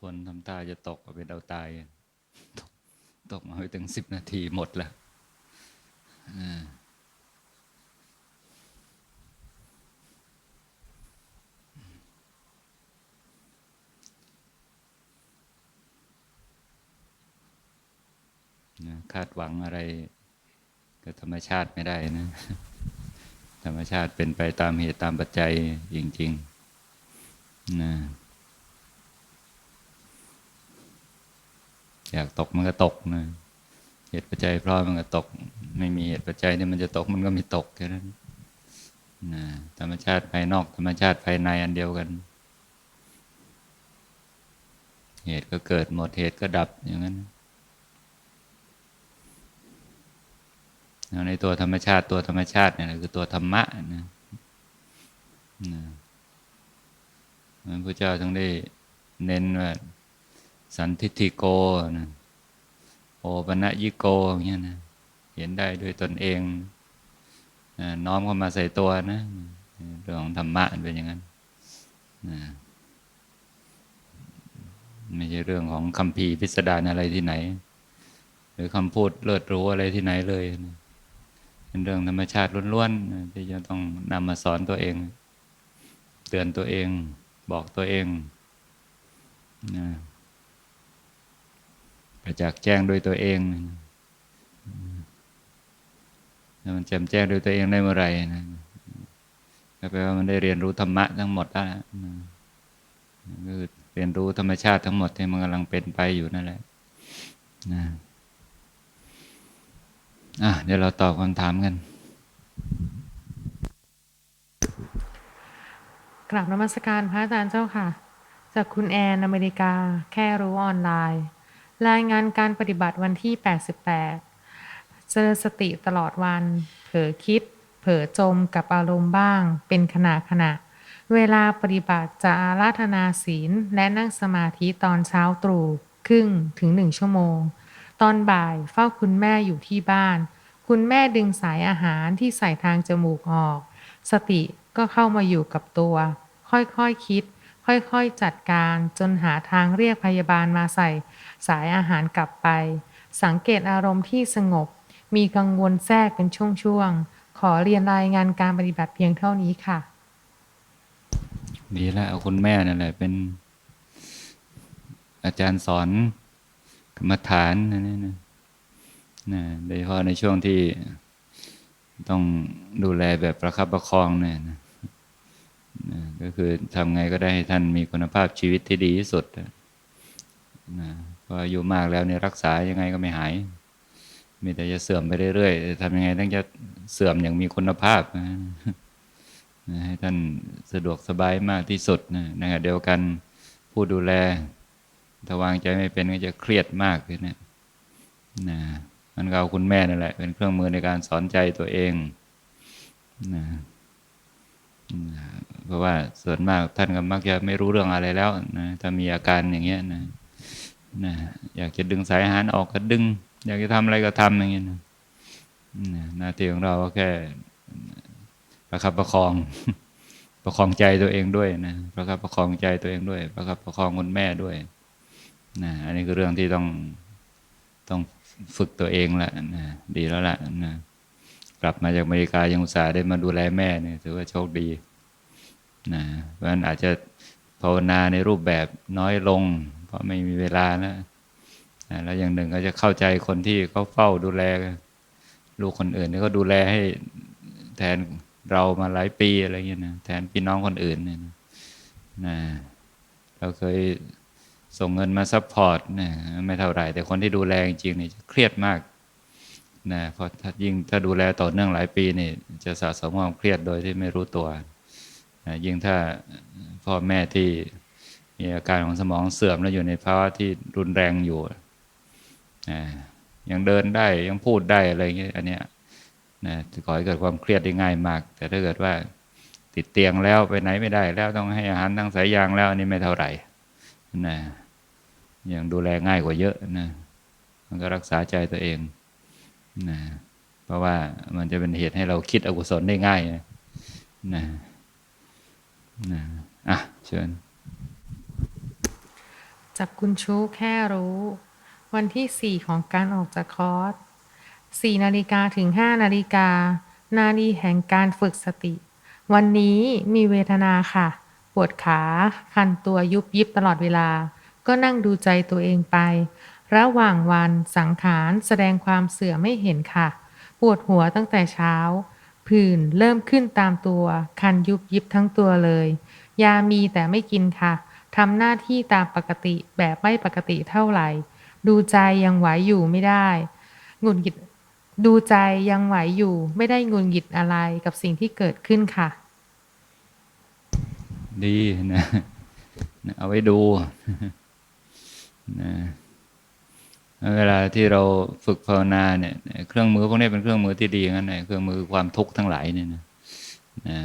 ฝนทำท่าจะตกเอาเป็นเอาตาย ตกตกมาไปถึงสิบนาทีหมดแล้วคาดหวังอะไรกับธรรมชาติไม่ได้นะ ธรรมชาติเป็นไปตามเหตุตามปัจจัยจริง ๆ นะ อยากตกมันก็ตกนะเหตุปัจจัยพร้อมมันก็ตก ไม่มีเหตุปัจจัยเนี่ยมันจะตกมันก็ไม่ตกแค่นั้นนะธรรมชาติภายนอก ธรรมชาติภายในอันเดียวกัน เหตุก็เกิดหมดเหตุก็ดับอย่างนั้นในตัวธรรมชาติตัวธรรมชาติเนี่ยคือตัวธรรมะนะนะพระเจ้าต้งได้เน้นว่า สันทิฏฐิโกนะโอปัญญิโกอย่างเงี้ยนะเห็นได้ด้วยตนเองน้อมเข้ามาใส่ตัวนะเรื่องของธรรมะเป็นอย่างนั้นนะไม่ใช่เรื่องของคำพีพิสดารอะไรที่ไหน หรือคำพูดเลิศรู้อะไรที่ไหนเลยนะเป็นเรื่องธรรมชาติล้วนๆที่จะต้องนำมาสอนตัวเอง เตือนตัวเอง บอกตัวเองนะ ประจักษ์แจ้งโดยตัวเองแล้วมันแจ่มแจ้งโดยตัวเองได้เมื่อไหร่นะก็แปลว่ามันได้เรียนรู้ธรรมะทั้งหมดแล้วนะคือเรียนรู้ธรรมชาติทั้งหมดที่มันกำลังเป็นไปอยู่นั่นแหละนะอะเดี๋ยวเราตอบคำถามกันกราบนมัสการพระอาจารย์เจ้าค่ะ จากคุณแอนอเมริกาแค่รู้ออนไลน์ รายงานการปฏิบัติวันที่ 88 เจริญสติตลอดวัน เผลอคิด เผลอจมกับอารมณ์บ้าง เป็นขณะขณะ เวลาปฏิบัติจะอาราธนาศีล และนั่งสมาธิตอนเช้าตรู่ครึ่งถึงหนึ่งชั่วโมง ตอนบ่ายเฝ้าคุณแม่อยู่ที่บ้าน คุณแม่ดึงสายอาหารที่ใส่ทางจมูกออก สติก็เข้ามาอยู่กับตัว ค่อยๆคคิด ค่อยๆจัดการจนหาทางเรียกพยาบาลมาใส่ สายอาหารกลับไป สังเกตอารมณ์ที่สงบ มีกังวลแทรกเป็นช่วงๆ ขอเรียนรายงานการปฏิบัติเพียงเท่านี้ค่ะ ดีแล้วเอาคุณแม่นั่นแหละเป็น อาจารย์สอนกรรมฐานนะนี่นะนะโดยเฉพาะในช่วงที่ต้องดูแลแบบประคับประคองเนี่ยนะนะก็คือทำไงก็ได้ให้ท่านมีคุณภาพชีวิตที่ดีที่สุดนะ พราะอายุมากแล้วเนี่ยรักษายังไงก็ไม่หาย มีแต่จะเสื่อมไปเรื่อยๆทำยังไงต้องจะเสื่อมอย่างมีคุณภาพนะให้ท่านสะดวกสบายมากที่สุดนะนะเดียวกันผู้ดูแลถ้าวางใจไม่เป็นก็จะเครียดมากเลยนะนะมันก็เอาคุณแม่นั่นแหละ เป็นเครื่องมือในการสอนใจตัวเองนะเพราะว่าส่วนมากท่านก็มักจะไม่รู้เรื่องอะไรแล้วนะถ้ามีอาการอย่างเงี้ยนะ นะอยากจะดึงสายอาหารออกก็ดึง อยากจะทำอะไรก็ทำอย่างเงี้ยนะหน้าที่ของเราก็แค่ประคับประคอง ประคองใจตัวเองด้วยนะประคับประคองใจตัวเองด้วย ประคับประคองคุณแม่ด้วยนะอันนี้คือเรื่องที่ต้องต้องฝึกตัวเองละนะดีแล้วละนะกลับมาจากอเมริกายังอุตส่าห์ได้มาดูแลแม่เนี่ยถือว่าโชคดีนะเพราะฉะนั้นอาจจะภาวนาในรูปแบบน้อยลง เพราะไม่มีเวลานะแล้วอย่างหนึ่งก็จะเข้าใจคนที่เขาเฝ้าดูแล ลูกคนอื่นที่เขาดูแลให้แทนเรามาหลายปีอะไรเงี้ยนะแทนพี่น้องคนอื่นเนี่ยนะนะเราเคยส่งเงินมาซัพพอร์ตนะไม่เท่าไหร่ แต่คนที่ดูแลจริงๆนี่จะเครียดมากนะเพราะถ้ายิ่งถ้าดูแลต่อเนื่องหลายปีนี่จะสะสมความเครียดโดยที่ไม่รู้ตัวนะยิ่งถ้าพ่อแม่ที่ มีอาการของสมองเสื่อมแล้วอยู่ในภาวะที่รุนแรงอยู่ยังเดินได้ยังพูดได้อะไรเงี้ยอันเนี้ยนะจะก่อให้เกิดความเครียดได้ง่ายมาก แต่ถ้าเกิดว่าติดเตียงแล้วไปไหนไม่ได้ แล้วต้องให้อาหารทางสายยางแล้วอันนี้ไม่เท่าไหร่นะยังดูแลง่ายกว่าเยอะนะมันก็รักษาใจตัวเองนะเพราะว่ามันจะเป็นเหตุให้เราคิดอกุศลได้ง่ายนะนะนะอะเชิญ จจากคุณชูแค่รู้ วันที่ 4 ของการออกจากคอร์ส4นาฬิกาถึง 5 นาฬิกา นาฬิแห่งการฝึกสติ วันนี้มีเวทนาค่ะ ปวดขาคันตัวยุบยิบตลอดเวลา ก็นั่งดูใจตัวเองไป ระหว่างวันสังขารแสดงความเสื่อมไม่เห็นค่ะ ปวดหัวตั้งแต่เช้า ผื่นเริ่มขึ้นตามตัว คันยุบยิบทั้งตัวเลย ยามีแต่ไม่กินค่ะ ทำหน้าที่ตามปกติแบบไม่ปกติเท่าไหร่ ดูใจยังไหวอยู่ไม่ได้หงุดหงิดดูใจยังไหวอยู่ ไม่ได้หงุดหงิดอะไรกับสิ่งที่เกิดขึ้นค่ะ ดีนะเอาไว้ดูนะเวลาที่เราฝึกภาวนาเนี่ย เครื่องมือพวกนี้เป็นเครื่องมือที่ดีงั้นนะเครื่องมือความทุกข์ทั้งหลายเนี่ยนะ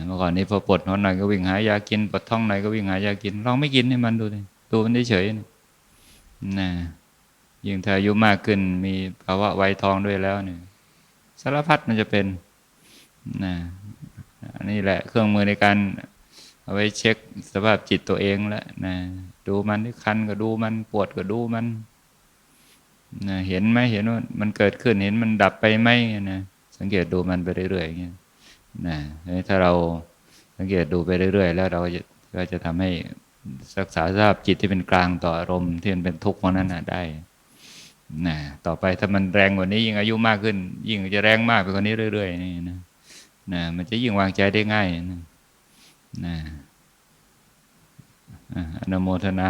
เมื่อก่อนนี้พอปวดหัวหน่อยก็วิ่งหายากินปวดท้องหน่อยก็วิ่งหายากินลองไม่กินให้มันดูเลยดูมันเฉยๆนะนะยิ่งถ้าอายุมากขึ้นมีภาวะไวทองด้วยแล้วเนี่ยสารพัดมันจะเป็นนะอันนี้แหละเครื่องมือในการเอาไว้เช็คสภาพจิตตัวเองแล้วนะดูมันที่คันก็ดูมันปวดก็ดูมันนะเห็นไหมเห็นว่ามันเกิดขึ้นเห็นมันดับไปไหมนะสังเกตดูมันไปเรื่อยๆอย่างเงี้ย นะถ้าเราสังเกตดูไปเรื่อย ๆ แล้วเราก็จะก็จะทำให้รักษาสภาพจิตที่เป็นกลางต่ออารมณ์ที่มันเป็นทุกข์พวกนั้นนะได้นะต่อไปถ้ามันแรงกว่านี้ยิ่งอายุมากขึ้น ยิ่งจะแรงมากไปกว่านี้เรื่อย ๆ นี่นะนะมันจะยิ่งวางใจได้ง่ายนะนะอะอนุโมทนา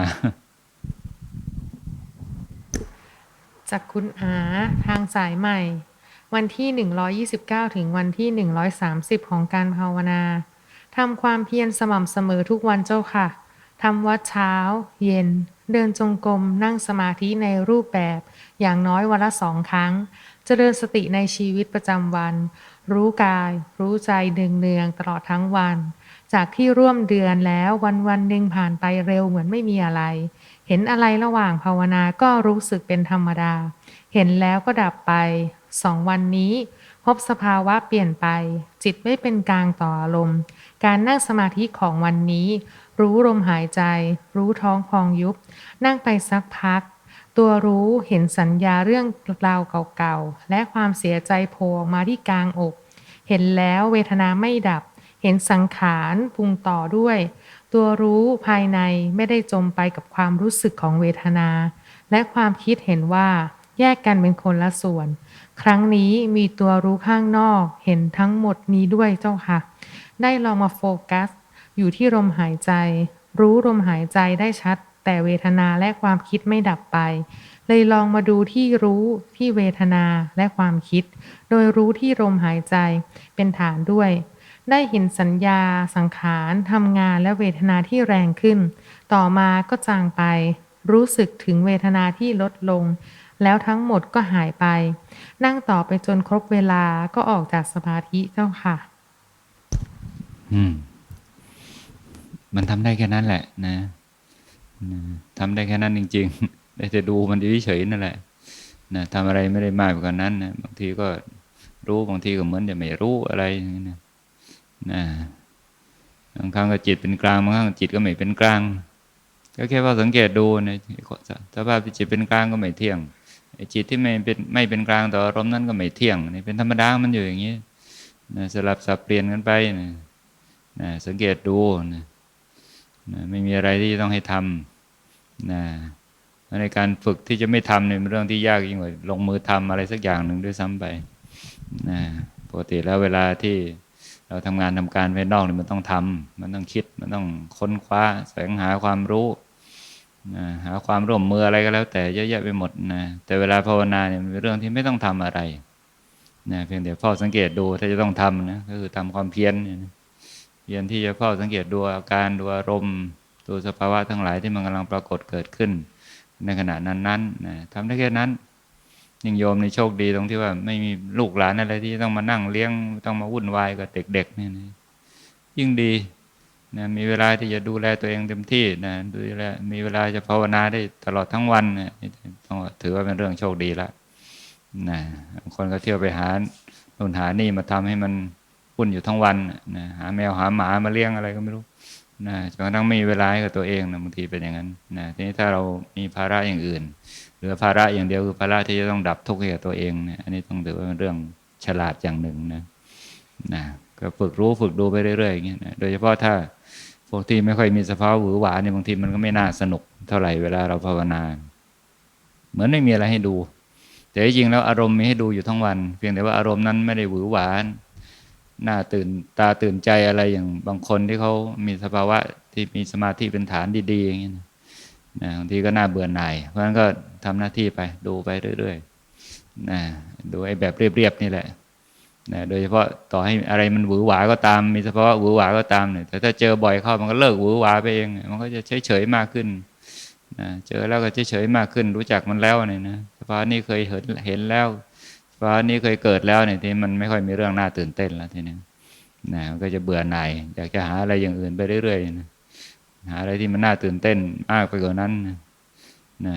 จากคุณอาทางสายใหม่ วันที่ 129 ถึงวันที่ 130 ของการภาวนาทำความเพียรสม่ำเสมอทุกวันเจ้าค่ะทำวัดเช้า เย็น เดินจงกรมนั่งสมาธิในรูปแบบ อย่างน้อยวันละสองครั้ง เจริญสติในชีวิตประจำวัน รู้กาย รู้ใจเนืองๆตลอดทั้งวัน จากที่ร่วมเดือนแล้ววันวันหนึ่งผ่านไปเร็วเหมือนไม่มีอะไร เห็นอะไรระหว่างภาวนาก็รู้สึกเป็นธรรมดา เห็นแล้วก็ดับไป สองวันนี้ พบสภาวะเปลี่ยนไป จิตไม่เป็นกลางต่ออารมณ์ การนั่งสมาธิของวันนี้ รู้ลมหายใจ รู้ท้องพองยุบ นั่งไปสักพัก ตัวรู้เห็นสัญญาเรื่องราวเก่าๆ และความเสียใจโผล่ออกมาที่กลางอก เห็นแล้วเวทนาไม่ดับ เห็นสังขารปรุงต่อด้วย ตัวรู้ภายในไม่ได้จมไปกับความรู้สึกของเวทนา และความคิดเห็นว่า แยกกันเป็นคนละส่วน ครั้งนี้มีตัวรู้ข้างนอกเห็นทั้งหมดนี้ด้วยเจ้าค่ะ ได้ลองมาโฟกัส อยู่ที่ลมหายใจ รู้ลมหายใจได้ชัด แต่เวทนาและความคิดไม่ดับไป เลยลองมาดูที่รู้ที่เวทนาและความคิด โดยรู้ที่ลมหายใจเป็นฐานด้วยได้เห็นสัญญา สังขารทำงานและเวทนาที่แรงขึ้น ต่อมาก็จางไป รู้สึกถึงเวทนาที่ลดลง แล้วทั้งหมดก็หายไป นั่งต่อไปจนครบเวลาก็ออกจากสมาธิเจ้าค่ะ อืม มันทำได้แค่นั้นแหละ นะทำได้แค่นั้นจริง ๆ ได้แต่ดูมันเฉยๆนั่นแหละนะทำอะไรไม่ได้มากกว่านั้นนะบางทีก็รู้บางทีก็เหมือนจะไม่รู้อะไรอย่างนี้นะนะบางครั้งก็จิตเป็นกลางบางครั้งจิตก็ไม่เป็นกลาง ก็แค่ว่าสังเกตดูในสภาพที่จิตเป็นกลางก็ไม่เที่ยง จิตที่ไม่เป็นไม่เป็นกลางต่ออารมณ์นั้นก็ไม่เที่ยงนี่เป็นธรรมดามันอยู่อย่างนี้นะสลับสับเปลี่ยนกันไปนะนะสังเกตดูนะนะไม่มีอะไรที่ต้องให้ทำนะในการฝึกที่จะไม่ทำเนี่ยเป็นเรื่องที่ยากยิ่งกว่าลงมือทำอะไรสักอย่างหนึ่งด้วยซ้ำไปนะปกติแล้วเวลาที่เราทำงานทำการภายนอกเนี่ยมันต้องทำมันต้องคิดมันต้องค้นคว้าแสวงหาความรู้ นะหาความร่วมมืออะไรก็แล้ว แต่เยอะแยะไปหมดนะแต่เวลาภาวนาเนี่ยมันเป็นเรื่องที่ไม่ต้องทำอะไรนะเพียงแต่เฝ้าสังเกตดูถ้าจะต้องทำนะก็คือทำความเพียรเพียรที่จะเฝ้าสังเกตดูอาการดูอารมณ์ดูสภาวะทั้งหลายที่มันกำลังปรากฏเกิดขึ้น ในขณะนั้นๆนะทำได้แค่นั้นยิ่งโยมในโชคดีตรงที่ว่าไม่มีลูกหลานอะไรที่ต้องมานั่งเลี้ยงต้องมาวุ่นวายกับเด็กๆเนี่ยยิ่งดี นะมีเวลาที่จะดูแลตัวเองเต็มที่นะดูแลมีเวลาจะภาวนาได้ตลอดทั้งวันนะต้องถือว่าเป็นเรื่องโชคดีละนะบางคนก็เที่ยวไปหานู่นหานี่มาทำให้มันวุ่นอยู่ทั้งวันนะหาแมวหาหมามาเลี้ยงอะไรก็ไม่รู้นะจนกระทั่งไม่มีเวลาให้กับตัวเองนะบางทีเป็นอย่างนั้นนะทีนี้ถ้าเรามีภาระอย่างอื่นหลือภาระอย่างเดียวคือภาระที่จะต้องดับทุกข์ให้กับตัวเองเนี่ยอันนี้ต้องถือว่าเป็นเรื่องฉลาดอย่างหนึ่งนะนะก็ฝึกรู้ฝึกดูไปเรื่อยๆอย่างเงี้ยนะโดยเฉพาะถ้า วกที่ไม่ค่อยมีสภาวะหวือหวาเนี่ยบางทีมันก็ไม่น่าสนุกเท่าไหร่เวลาเราภาวนา เหมือนไม่มีอะไรให้ดู แต่จริงๆแล้วอารมณ์มีให้ดูอยู่ทั้งวัน เพียงแต่ว่าอารมณ์นั้นไม่ได้หวือหวาน่าตื่นตาตื่นใจอะไรอย่างบางคนที่เขามีสภาวะที่มีสมาธิเป็นฐานดีๆอย่างเงี้นะบางทีก็น่าเบื่อหน่าย เพราะฉะนั้นก็ทำหน้าที่ไปดูไปเรื่อยๆนะดูไอ้แบบเรียบๆนี่แหละ นะโดยเฉพาะต่อให้อะไรมันหวือหวาก็ตาม มีสภาะหวือหวาก็ตามเนี่ยแต่ถ้าเจอบ่อยเข้ามันก็เลิกหวือหวาไปเอง มันก็จะเฉยๆมากขึ้นนะเจอแล้วก็เฉยๆมากขึ้น รู้จักมันแล้วเนี่ยนะสภาวะนี้เคยเห็นเห็นแล้วสภาวะนี้เคยเกิดแล้วเนี่ยที่มันไม่ค่อยมีเรื่องน่าตื่นเต้นแล้วทีนี้นะก็จะเบื่อหน่ายอยากจะหาอะไรอย่างอื่นไปเรื่อยๆนะหาอะไรที่มันน่าตื่นเต้นมากไปกว่านั้นนะนะ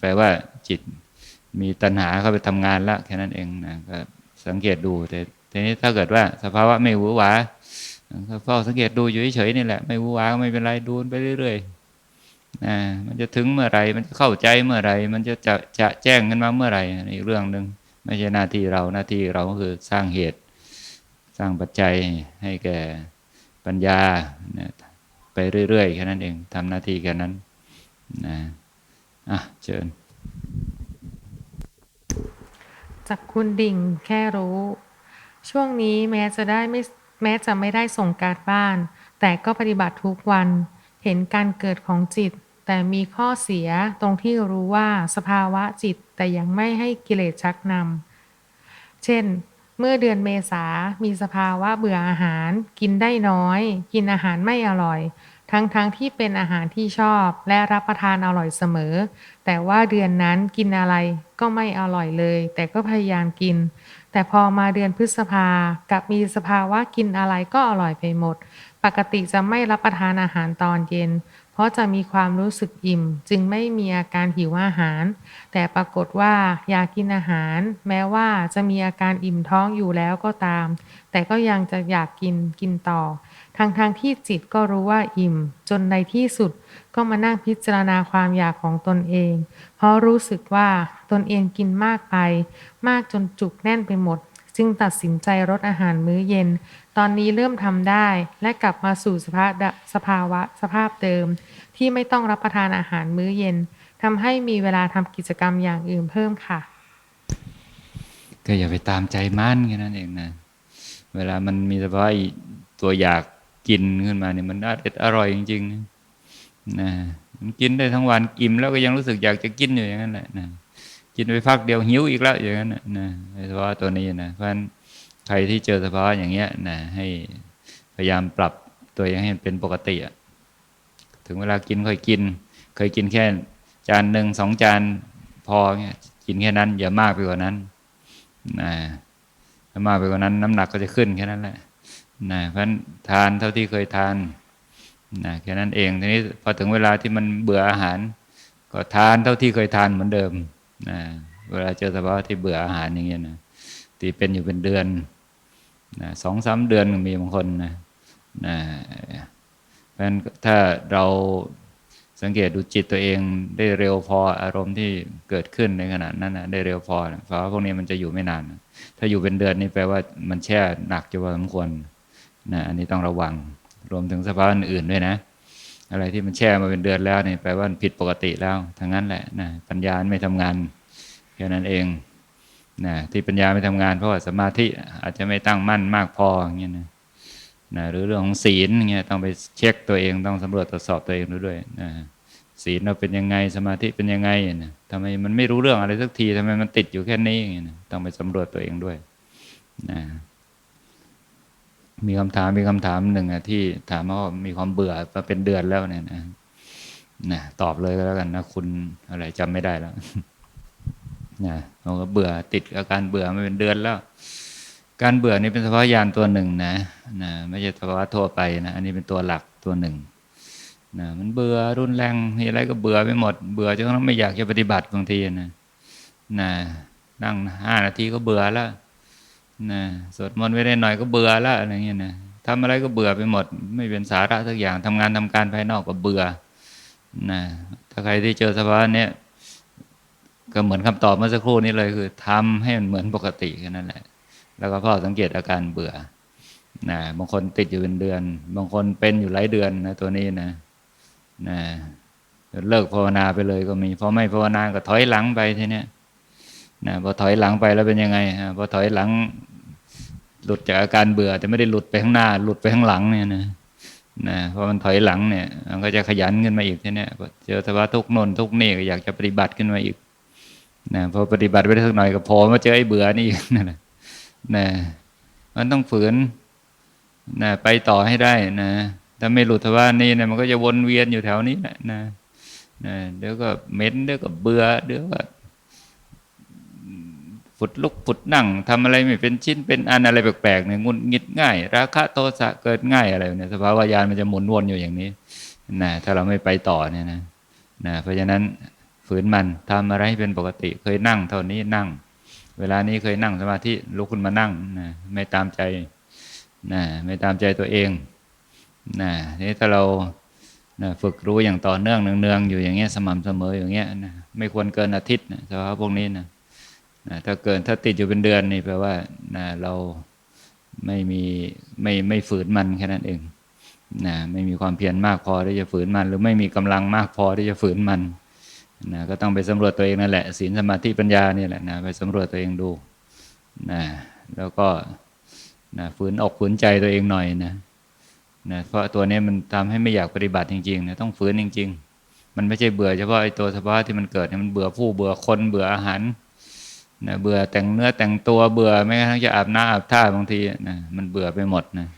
แปลว่าจิตมีตัณหาเข้าไปทำงานแล้วแค่นั้นเองนะก็ สังเกตดู แต่ทีนี้ถ้าเกิดว่าสภาวะไม่หวือหวาก็เฝ้าสังเกตดูอยู่เฉยๆนี่แหละ ไม่หวือหวาก็ไม่เป็นไรดูไปเรื่อยๆนะมันจะถึงเมื่อไรมันจะเข้าใจเมื่อไรมันจะจะจะแจ้งกันมาเมื่อไร่อีกเรื่องหนึ่งไม่ใช่หน้าที่เราหน้าที่เราก็คือสร้างเหตุ สร้างปัจจัยให้แก่ปัญญานะไปเรื่อยๆแค่นั้นเองทำหน้าที่แค่นั้นนะอะเชิญ จากคุณดิ่งแค่รู้ ช่วงนี้แม้จะได้ไม่แม้จะไม่ได้ส่งการบ้าน แต่ก็ปฏิบัติทุกวัน เห็นการเกิดของจิต แต่มีข้อเสียตรงที่รู้ว่าสภาวะจิตแต่ยังไม่ให้กิเลสชักนำเช่น เมื่อเดือนเมษามีสภาวะเบื่ออาหาร กินได้น้อย กินอาหารไม่อร่อย ทั้งๆทที่เป็นอาหารที่ชอบและรับประทานอร่อยเสมอ แต่ว่าเดือนนั้นกินอะไรก็ไม่อร่อยเลย แต่ก็พยายามกิน แต่พอมาเดือนพฤษภากับมีสภาวะกินอะไรก็อร่อยไปหมด ปกติจะไม่รับประทานอาหารตอนเย็น เพราะจะมีความรู้สึกอิ่ม จึงไม่มีอาการหิวอาหาร แต่ปรากฏว่าอยากกินอาหาร แม้ว่าจะมีอาการอิ่มท้องอยู่แล้วก็ตาม แต่ก็ยังจะอยากกินกินต่อ ทางทางๆที่จิตก็รู้ว่าอิ่ม จนในที่สุดก็มานั่งพิจารณาความอยากของตนเอง เพราะรู้สึกว่าตนเองกินมากไป มากจนจุกแน่นไปหมด จึงตัดสินใจลดอาหารมื้อเย็น ตอนนี้เริ่มทำได้ และกลับมาสู่สภาสภาวะสภาพเดิม ที่ไม่ต้องรับประทานอาหารมื้อเย็นทำให้มีเวลาทำกิจกรรมอย่างอื่นเพิ่มค่ะ ก็อย่าไปตามใจมั่นแค่นั้นเองนะ เวลามันมีสภาวะตัวอยาก กินขึ้นมาเนี่ยมันอร่อยอร่อยจริงๆนะมันกินได้ทั้งวันอิ่มแล้วก็ยังรู้สึกอยากจะกินอยู่อย่างนั้นแหละนะกินไปพักเดียวหิวอีกแล้วอย่างนั้นนะสภาวะตัวนี้นะเพราะฉะนั้นใครที่เจอสภาวะอย่างเงี้ยนะให้พยายามปรับตัวเองให้มันเป็นปกติอะถึงเวลากินค่อยกิน เคยกินแค่จานหนึ่งสองจานพอเงี้ยกินแค่นั้น อย่ามากไปกว่านั้นนะถ้ามากไปกว่านั้น น้ำหนักก็จะขึ้นแค่นั้นแหละ นะเพราะนั้นทานเท่าที่เคยทานนะแค่นั้นเองทีนี้พอถึงเวลาที่มันเบื่ออาหาร ก็ทานเท่าที่เคยทานเหมือนเดิมนะเวลาเจอสภาวะที่เบื่ออาหารอย่างเงี้ยนะที่เป็นอยู่เป็นเดือนนะสองสามเดือนมีบางคนนะนะเพราะฉะนั้นถ้าเราสังเกตดูจิตตัวเองได้เร็วพออารมณ์ที่เกิดขึ้นในขณะนั้นนะได้เร็วพอเพราะว่าพวกนี้มันจะอยู่ไม่นาน ถ้าอยู่เป็นเดือนนี่แปลว่ามันแช่หนักจะพอสมควร นะอันนี้ต้องระวังรวมถึงสภาวะอื่นๆด้วยนะ อะไรที่มันแช่มาเป็นเดือนแล้วนี่แปลว่าผิดปกติแล้วทั้งนั้นแหละนะปัญญาไม่ทำงานแค่นั้นเองนะที่ปัญญาไม่ทำงานเพราะว่าสมาธิอาจจะไม่ตั้งมั่นมากพออย่างเงี้ยนะนะหรือเรื่องของศีลอย่างเงี้ยต้องไปเช็คตัวเองต้องสำรวจตรวจสอบตัวเองด้วยนะศีลเราเป็นยังไงสมาธิเป็นยังไงนะทำไมมันไม่รู้เรื่องอะไรสักทีทำไมมันติดอยู่แค่นี้อย่างเงี้ยนะต้องไปสำรวจตัวเองด้วยนะ มีคำถามมีคำถามหนึ่งอะที่ถามว่ามีความเบื่อมาเป็นเดือนแล้วเนี่ยนะนะตอบเลยก็แล้วกันนะคุณอะไรจำไม่ได้แล้วนะเราก็เบื่อติดอาการเบื่อมาเป็นเดือนแล้ว การเบื่อนี่เป็นสภาวะยานตัวหนึ่งนะนะไม่ใช่สภาวะทั่วไปนะอันนี้เป็นตัวหลักตัวหนึ่งนะมันเบื่อรุนแรงมีอะไรก็เบื่อไปหมด เบื่อจนกระทั่งไม่อยากจะปฏิบัติบางทีนะนะนั่งห้านาทีก็เบื่อแล้ว นะสวดมนต์ไปได้หน่อยก็เบื่อแล้วอะไรเงี้ยนะทำอะไรก็เบื่อไปหมด ไม่เป็นสาระสักอย่างทำงานทำการภายนอกก็เบื่อนะถ้าใครที่เจอสภาวะเนี้ยก็เหมือนคำตอบเมื่อสักครู่นี้เลยคือทำให้มันเหมือนปกติแค่นั้นแหละ แล้วก็พ่อสังเกตอาการเบื่อนะบางคนติดอยู่เป็นเดือน บางคนเป็นอยู่หลายเดือนนะตัวนี้นะนะเลิกภาวนาไปเลยก็มีพอไม่ภาวนาก็ถอยหลังไปทีเนี้ย นะพอถอยหลังไปแล้วเป็นยังไงพอถอยหลัง หลุดจากอาการเบื่อ แต่ไม่ได้หลุดไปข้างหน้า หลุดไปข้างหลังเนี่ยนะนะพอมันถอยหลังเนี่ยมันก็จะขยันขึ้นมาอีกทีเนี้ยเจอสภาวะทุกนนทุกนี่ก็อยากจะปฏิบัติขึ้นมาอีกนะพอปฏิบัติไปได้สักหน่อยก็พอมาเจอไอ้เบื่อนี่อีกนั่นแหละนะมันต้องฝืนนะไปต่อให้ได้นะถ้าไม่หลุดสภาวะนี้เนี่ยมันก็จะวนเวียนอยู่แถวนี้แหละนะนะเดี๋ยวก็เม็นเดี๋ยวก็เบื่อเดี๋ยวก็ ฝุดลุกฝุดนั่งทำอะไรไม่เป็นชิ้นเป็นอันอะไรแปลกๆเนี่ยงุนงิดง่าย ราคะโทสะเกิดง่ายอะไรเนี่ยสภาวะญาณมันจะหมุนวนอยู่อย่างนี้นะถ้าเราไม่ไปต่อเนี่ยนะนะเพราะฉะนั้นฝืนมันทำอะไรให้เป็นปกติ เคยนั่งเท่านี้นั่ง เวลานี้เคยนั่งสมาธิลุกขึ้นมานั่งนะไม่ตามใจนะไม่ตามใจตัวเองนะนี่ถ้าเรานะฝึกรู้อย่างต่อเนื่องเนืองๆอยู่อย่างเงี้ยสม่ำเสมออย่างเงี้ยนะไม่ควรเกินอาทิตย์นะสภาวะพวกนี้นะ นะถ้าเกินถ้าติดอยู่เป็นเดือนนี่แปลว่านะเราไม่มีไม่ไม่ฝืนมันแค่นั้นเองนะไม่มีความเพียรมากพอที่จะฝืนมัน หรือไม่มีกำลังมากพอที่จะฝืนมันนะก็ต้องไปสำรวจตัวเองนั่นแหละศีลสมาธิปัญญานี่แหละนะไปสำรวจตัวเองดูนะแล้วก็นะฝืนอกฝืนใจตัวเองหน่อยนะนะเพราะตัวนี้มันทำให้ไม่อยากปฏิบัติจริงๆนะต้องฝืนจริง ๆ มันไม่ใช่เบื่อเฉพาะไอ้ตัวสภาวะที่มันเกิดเนี่ยมันเบื่อผู้เบื่อคนเบื่ออาหาร นะเบื่อแต่งเนื้อแต่งตัวเบื่อแม้กระทั่งจะอาบน้ำอาบท่าบางทีนะมันเบื่อไปหมดนะ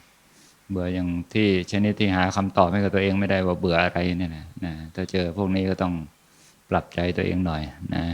เบื่ออย่างที่ชนิดที่หาคำตอบให้กับตัวเองไม่ได้ว่าเบื่ออะไรเนี่ยนะนะถ้าเจอพวกนี้ก็ต้องปรับใจตัวเองหน่อยนะ